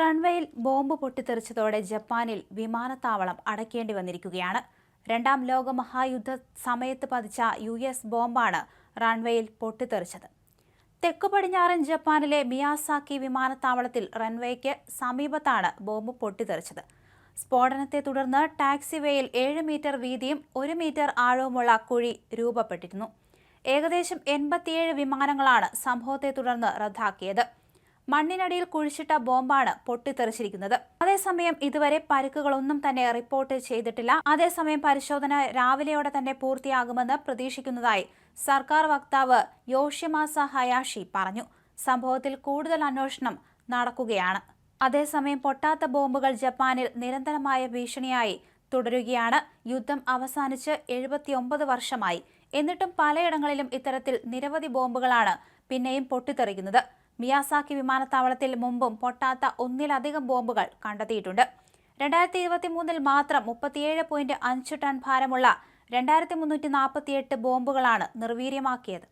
റൺവേയിൽ bomb പൊട്ടിത്തെറിച്ചതോടെ ജപ്പാനിൽ വിമാനത്താവളം അടയ്ക്കേണ്ടി വന്നിരിക്കുകയാണ്. രണ്ടാം ലോക മഹായുദ്ധ സമയത്ത് പതിച്ച യു എസ് ബോംബാണ് റൺവേയിൽ പൊട്ടിത്തെറിച്ചത്. തെക്കു പടിഞ്ഞാറൻ ജപ്പാനിലെ മിയാസാക്കി വിമാനത്താവളത്തിൽ റൺവേയ്ക്ക് സമീപത്താണ് ബോംബ് പൊട്ടിത്തെറിച്ചത്. സ്ഫോടനത്തെ തുടർന്ന് ടാക്സിവേയിൽ ഏഴ് മീറ്റർ വീതിയും ഒരു മീറ്റർ ആഴവുമുള്ള കുഴി രൂപപ്പെട്ടിരുന്നു. ഏകദേശം എൺപത്തിയേഴ് വിമാനങ്ങളാണ് സംഭവത്തെ തുടർന്ന് റദ്ദാക്കിയത്. മണ്ണിനടിയിൽ കുഴിച്ചിട്ട ബോംബാണ് പൊട്ടിത്തെറിച്ചിരിക്കുന്നത്. അതേസമയം ഇതുവരെ പരിക്കുകളൊന്നും തന്നെ റിപ്പോർട്ട് ചെയ്തിട്ടില്ല. അതേസമയം പരിശോധന രാവിലെയോടെ തന്നെ പൂർത്തിയാകുമെന്ന് പ്രതീക്ഷിക്കുന്നതായി സർക്കാർ വക്താവ് യോഷിമാസ ഹയാഷി പറഞ്ഞു. സംഭവത്തിൽ കൂടുതൽ അന്വേഷണം നടക്കുകയാണ്. അതേസമയം പൊട്ടാത്ത ബോംബുകൾ ജപ്പാനിൽ നിരന്തരമായ ഭീഷണിയായി തുടരുകയാണ്. യുദ്ധം അവസാനിച്ച് എഴുപത്തിയൊമ്പത് വർഷമായി. എന്നിട്ടും പലയിടങ്ങളിലും ഇത്തരത്തിൽ നിരവധി ബോംബുകളാണ് പിന്നെയും പൊട്ടിത്തെറിക്കുന്നത്. മിയാസാക്കി വിമാനത്താവളത്തിൽ മുമ്പും പൊട്ടാത്ത ഒന്നിലധികം ബോംബുകൾ കണ്ടെത്തിയിട്ടുണ്ട്. രണ്ടായിരത്തി ഇരുപത്തി മൂന്നിൽ മാത്രം മുപ്പത്തിയേഴ് പോയിന്റ് അഞ്ച് ടൺ ഭാരമുള്ള രണ്ടായിരത്തി മുന്നൂറ്റി നാൽപ്പത്തിയെട്ട് ബോംബുകളാണ് നിർവീര്യമാക്കിയത്.